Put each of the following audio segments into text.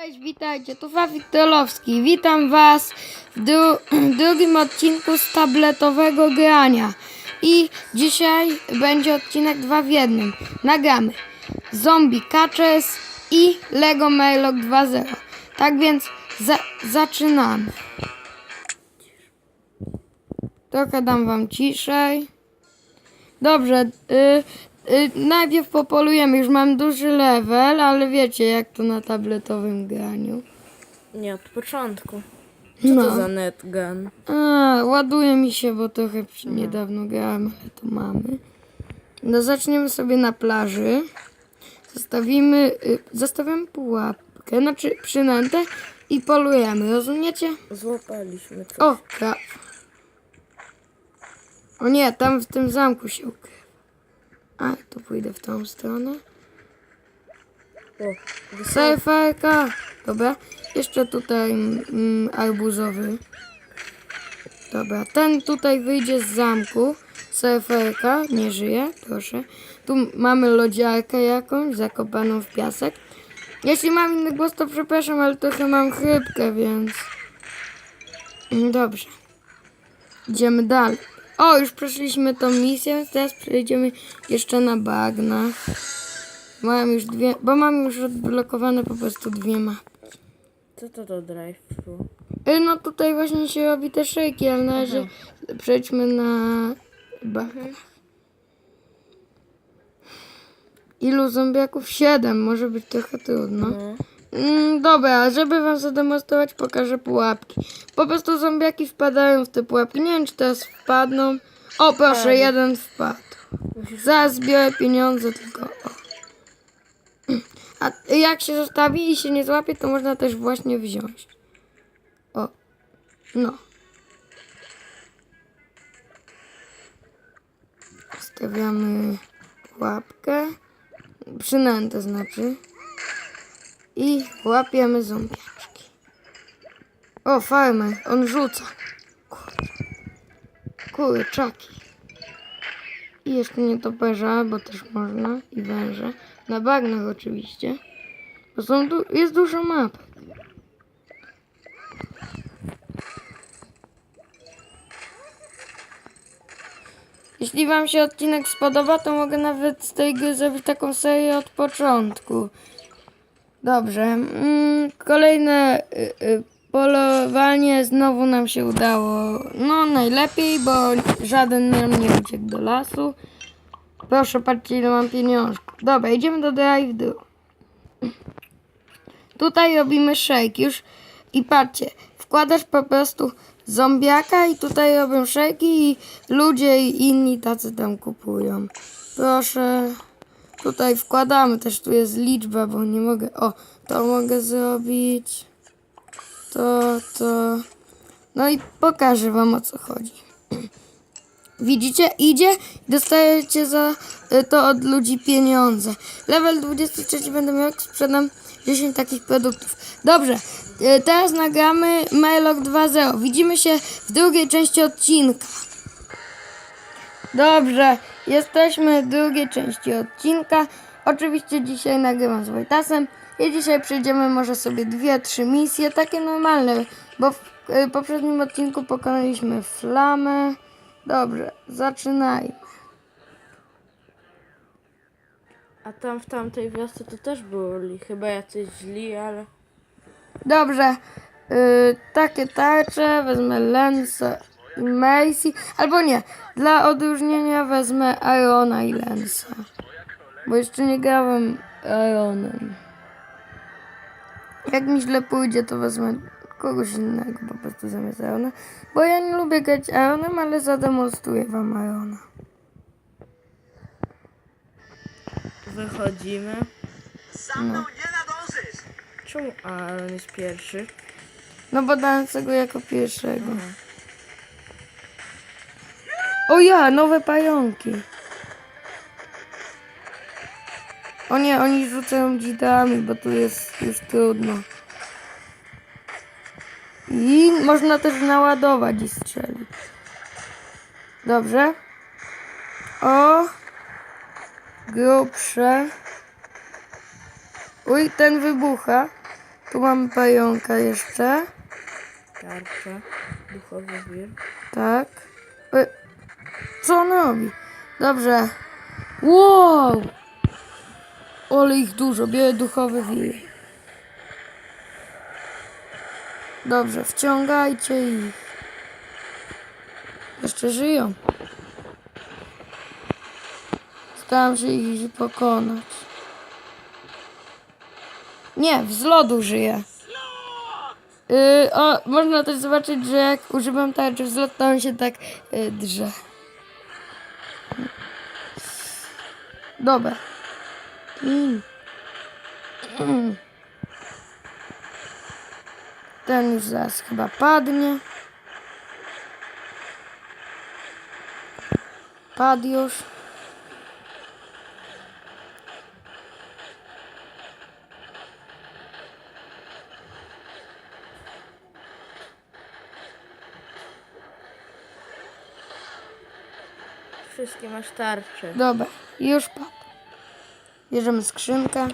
Cześć, witajcie, tu Fafik Tolowski. Witam Was w dru- drugim odcinku z tabletowego grania. I dzisiaj będzie odcinek 2 w jednym. Nagramy Zombie Catches i Lego Maillock 2.0. Tak więc za- zaczynamy. Trochę dam Wam ciszej. Dobrze, y, y, najpierw popolujemy. Już mam duży level, ale wiecie jak to na tabletowym graniu. Nie, od początku. Co No. to za netgun? A, ładuje mi się, bo trochę przy- niedawno grałem, ale to mamy. No zaczniemy sobie na plaży. Zostawimy, y, zostawiamy pułapkę, znaczy przynętę i polujemy, rozumiecie? Złapaliśmy coś. O, krab. O nie, tam w tym zamku się ukrywa. A, to pójdę w tą stronę. O. Surferka. Dobra. Jeszcze tutaj mm, arbuzowy. Dobra, ten tutaj wyjdzie z zamku. Surferka, nie żyje, proszę. Tu mamy lodziarkę jakąś, zakopaną w piasek. Jeśli mam inny głos, to przepraszam, ale trochę mam chrypkę, więc... Mm, Dobrze. Idziemy dalej. O, już przeszliśmy tą misję, teraz przejdziemy jeszcze na bagnach. Mam już dwie, bo mam już odblokowane po prostu dwie mapy. Co to to drive-thru? Y, No tutaj właśnie się robi te szejki, ale na razie przejdźmy na bagnach. Ilu zombiaków? Siedem, może być trochę trudno. No. Mm, dobra, żeby wam zademonstrować, pokażę pułapki. Po prostu zombiaki wpadają w te pułapki. Nie wiem, czy teraz wpadną. O, proszę, jeden wpadł. Zaraz zbiorę pieniądze, tylko o. A jak się zostawi i się nie złapie, to można też właśnie wziąć. O, no. Stawiamy pułapkę. Przynętę znaczy. I łapiemy zombiaczki. O, farmer, on rzuca. Kurczaki. I jeszcze nietoperza, bo też można. I węże. Na bagnach oczywiście. Bo są tu, jest dużo mapek. Jeśli Wam się odcinek spodoba, to mogę nawet z tej gry zrobić taką serię od początku. Dobrze. Mm, kolejne y, y, polowanie znowu nam się udało. No najlepiej, bo żaden nam nie uciekł do lasu. Proszę, patrzcie ile mam pieniążków. Dobra, idziemy do drive-thru. Tutaj robimy shake już i patrzcie, wkładasz po prostu zombiaka i tutaj robią szejki i ludzie i inni tacy tam kupują. Proszę, tutaj wkładamy też, tu jest liczba, bo nie mogę, o, to mogę zrobić, to, to, no i pokażę wam o co chodzi. Widzicie? Idzie i dostajecie za y, to od ludzi pieniądze. Level 23 będę miał, jak sprzedam 10 takich produktów. Dobrze, y, teraz nagramy Maillock 2.0. Widzimy się w drugiej części odcinka. Dobrze, jesteśmy w drugiej części odcinka. Oczywiście dzisiaj nagrywam z Wojtasem. I dzisiaj przejdziemy może sobie dwie, trzy misje, takie normalne, bo w y, poprzednim odcinku pokonaliśmy flamę. Dobrze, zaczynajmy. A tam w tamtej wiosce to też byli chyba jacyś źli, ale... Dobrze, y, takie tarcze, wezmę Lensa i Macy, albo nie, dla odróżnienia wezmę Irona i Lensa, bo jeszcze nie grałem Ironem. Jak mi źle pójdzie, to wezmę kogoś innego po prostu zamiast Irona, bo ja nie lubię grać Ironem, ale zademonstruję wam Irona. Wychodzimy. Sam mną nie nadążysz! Czemu Aaron jest pierwszy? No bo dałem sobie go jako pierwszego. O ja, nowe pająki. O nie, oni rzucają dzidami, bo tu jest już trudno. I można też naładować i strzelić. Dobrze. O. Grubsze. Uj, ten wybucha. Tu mam pająka jeszcze. Tarcza. Duchowy wir. Tak. E, co on robi? Dobrze. Wow! Ale ich dużo. Biorę duchowy wir. Dobrze, wciągajcie ich. Jeszcze żyją. Staram się ich pokonać. Nie, z lodu żyje. Yy, o, można też zobaczyć, że jak używam tarczy wzlot, to on się tak yy, drze. Dobra. Mm. Mm. Ten już zaraz chyba padnie. Padł już. Wszystkie masz tarcze. Dobra, już padł. Bierzemy skrzynkę.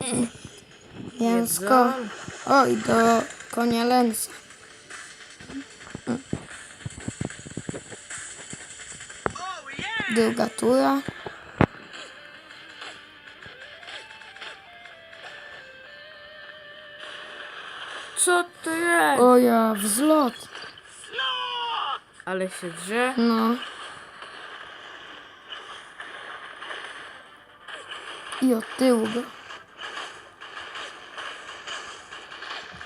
Mięsko. Jedzon. O, i do konia yeah! Druga tura. Co to jest? O ja, wzlot. Ale się drze. No. I od tyłu go.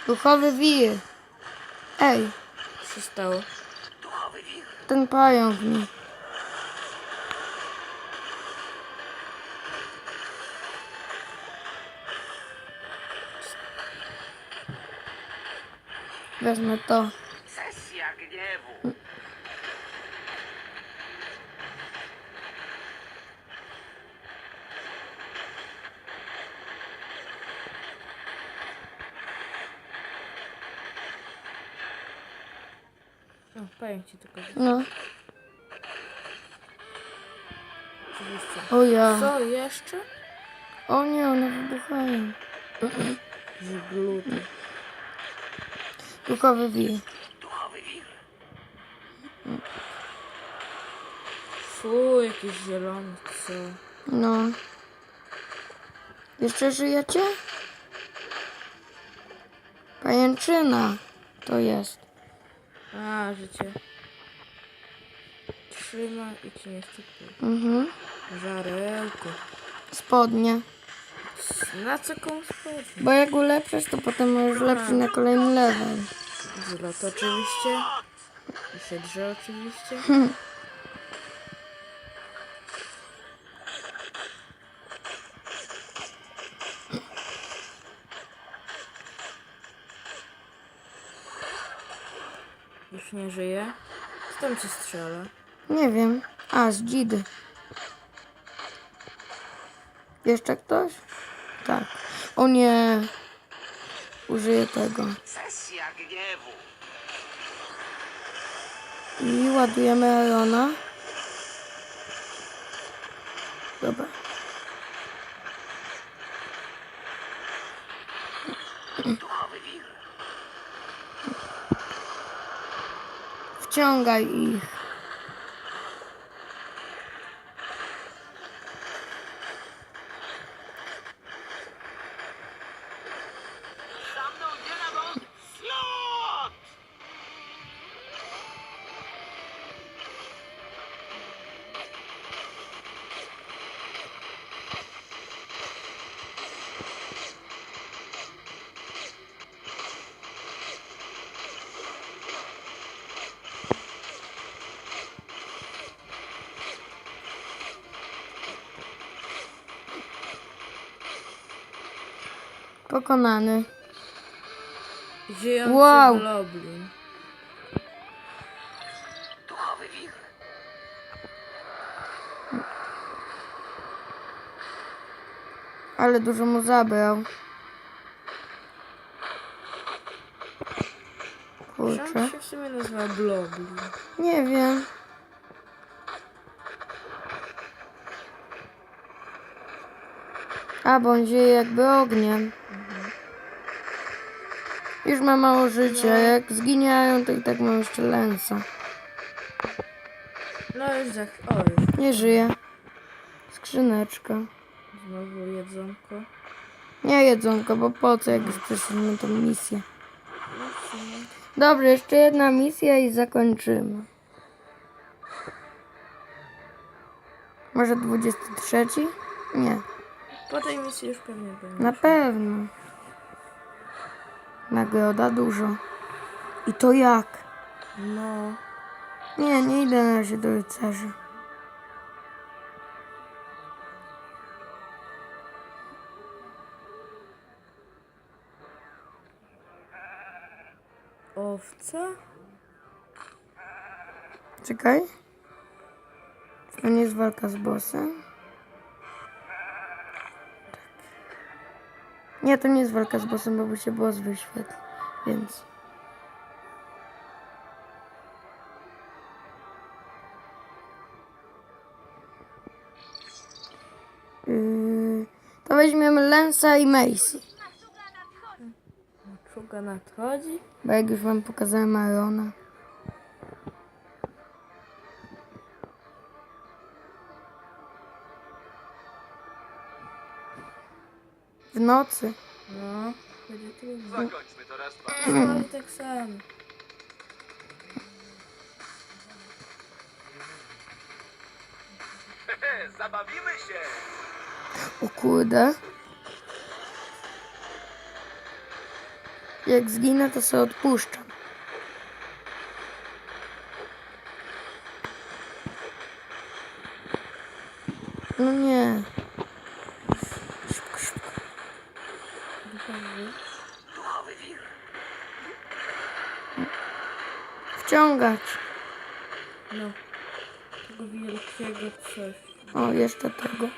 Duchowy wir. Ej, Co się stało? ten pająk mi. Wezmę to. Ci tylko. No. Oczywiście. O ja. Co jeszcze? O nie, one wybuchają. Żgluty. Duchowy wir. Fu, jakiś zielony, co? No. Jeszcze żyjecie? Pajęczyna to jest. A, życie. Trzyma i ci nie stykuje. Mhm. Żarełko. Spodnie. Na co komu spodnie? Bo jak ulepszasz, to potem możesz lepszy na kolejny level. Zlot oczywiście. I się drze oczywiście. tam strzela? Nie wiem. A, z dzidy. Jeszcze ktoś? Tak. O nie. Użyję tego. Sesja gniewu. I ładujemy Arona. Dobra. Wciągaj ich. Za Pokonany. Żyjący Wow. goblin. Duchowy wir. Ale dużo mu zabrał. Kurczę. Się w sumie nazywa Bloblin? Nie wiem. A, bo on dzieje jakby ogniem. Już ma mało życia. Jak zginiają, to i tak mam jeszcze lensa. No już za... O, już Nie żyje. Skrzyneczka. znowu jedzonko. Nie jedzonko, bo po co, jak już przeszliśmy tą misję. Dobrze, jeszcze jedna misja i zakończymy. Może 23? Nie, Po tej misji już pewnie będzie. na pewno. Nagroda dużo. I to jak? No. Nie, nie idę na razie do rycerzy. Owca? Czekaj. To nie jest walka z bossem? Nie, to nie jest walka z bossem, bo by się boss wyświetlił. Więc... Yy, to weźmiemy Lensa i Macy. Czuga nadchodzi? Bo jak już wam pokazałem Arona. W nocy. No. Będzie trudno. Zakończmy to raz, dwa. No tak samo. Zabawimy się! O kurde. Jak zginę, to sobie odpuszczam. No nie. Szybko, szybko. Duchowy wir. Wciągać. No. Tego wielkiego coś. O, jeszcze tego.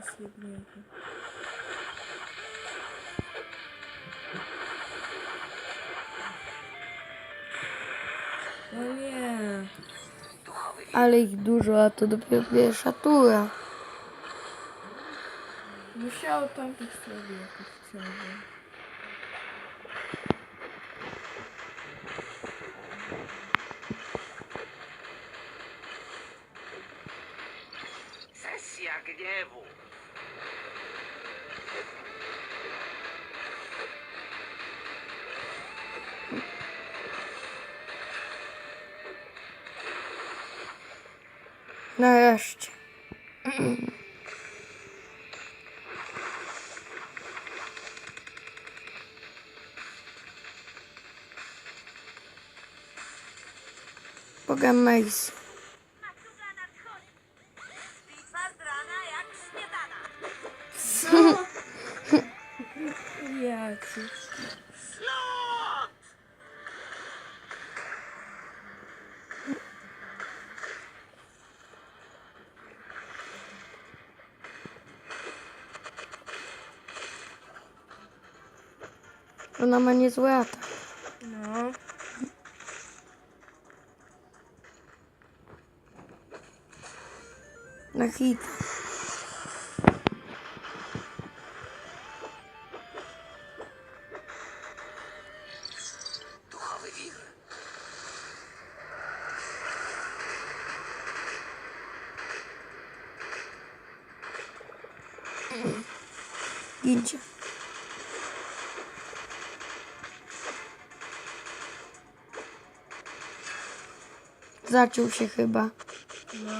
Widzę. prześwietnięty. No nie. Duchowy wir. Ale ich dużo, a to dopiero pierwsza tura. Musiał tam też sobie jakoś ciągle. Sesja gniewu. Nareszcie. Boga Macy. Ona ma niezły atak. No. Na hit. Gincie. Zaciął się chyba. No.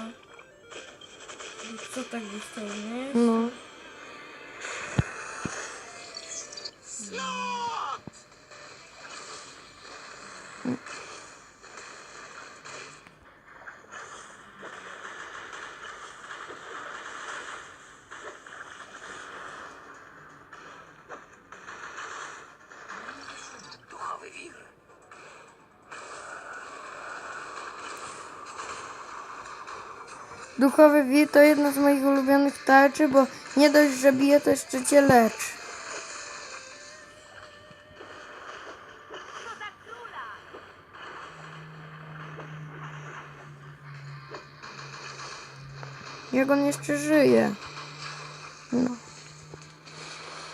Co tak wystało, nie? No. Duchowy wir to jedna z moich ulubionych tarczy, bo nie dość, że bije, to jeszcze cię leczy. Jak on jeszcze żyje? No.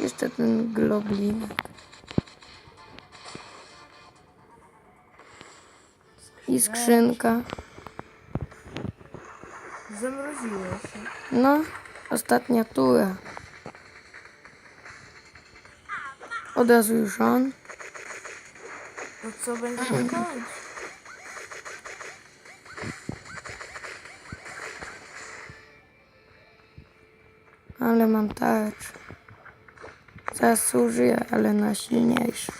Jeszcze ten globlin. I skrzynka. Zamroziło się. No, ostatnia tura. Od razu już on. To co będzie końcu? Ale mam tarczę. Zaraz użyję, ale na silniejszy.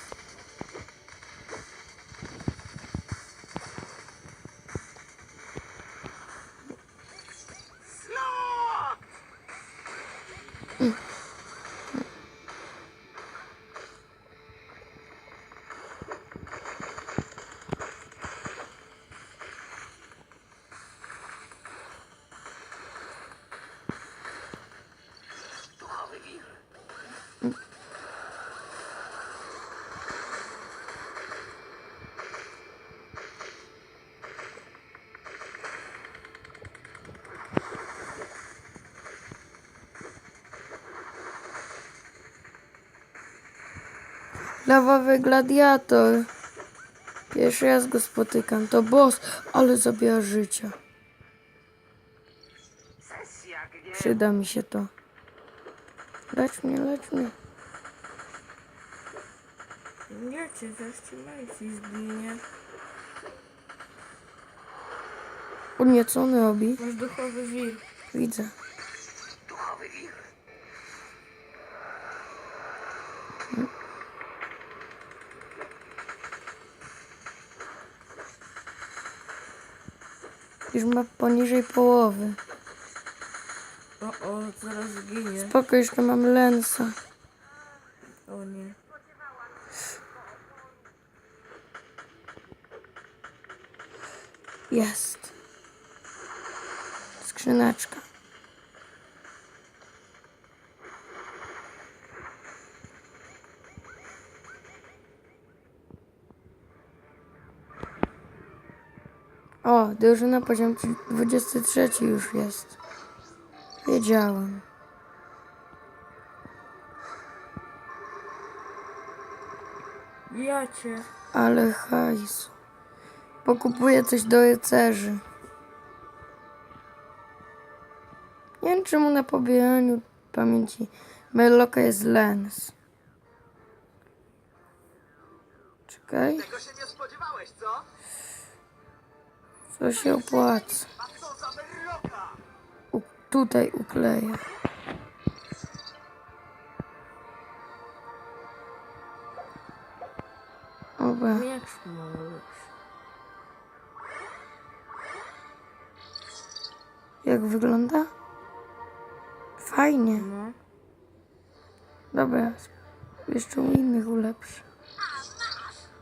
Lawowy gladiator. Pierwszy raz go spotykam. To boss, ale zabiera życia. Przyda mi się to. Lecz mnie, lecz mnie. Nie cię, ci Macy zginie. Udnie, co on robi? Masz duchowy wir. Widzę. Ma poniżej połowy. O, o, zaraz zginie. Spoko, jeszcze mam lensa. O nie. Jest. Skrzyneczka. O, drużyna poziom 23 już jest. Wiedziałem. Ja cię. Ale hajsu. Pokupuję coś do rycerzy. Nie wiem czemu na pobieraniu pamięci Merloka jest lens. Czekaj, Tego się nie spodziewałeś, co? To się opłaca. U, tutaj ukleję. Oba. Jak wygląda? Fajnie. No. Dobra, jeszcze u innych ulepszę.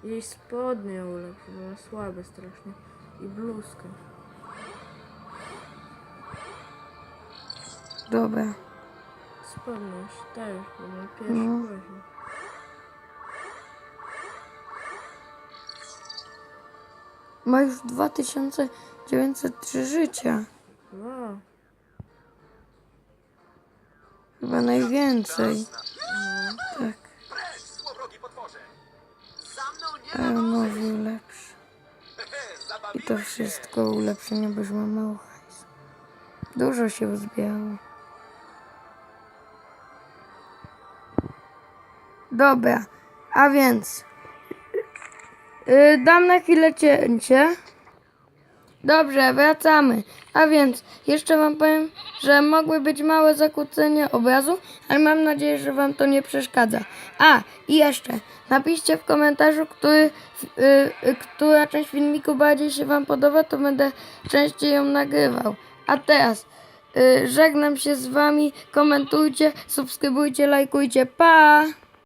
Jej spodnie ulepszy, bo słabe strasznie. I bluzkę. Dobra. Spodnie też, bo ma pierwszy No. poziom. Ma już 2903 życia. Wow. Chyba najwięcej. Tak. Precz, złowrogi potworze! Za mną nie ma Pełnowy ulepszy. I to wszystko ulepszenie, bo już mało. Dużo się uzbierało. Dobra, a więc yy, dam na chwilę cięcie. Dobrze, wracamy. A więc jeszcze wam powiem, że mogły być małe zakłócenia obrazu, ale mam nadzieję, że wam to nie przeszkadza. A, i jeszcze, napiszcie w komentarzu, który, y, y, która część filmiku bardziej się wam podoba, to będę częściej ją nagrywał. A teraz y, żegnam się z wami, komentujcie, subskrybujcie, lajkujcie, pa!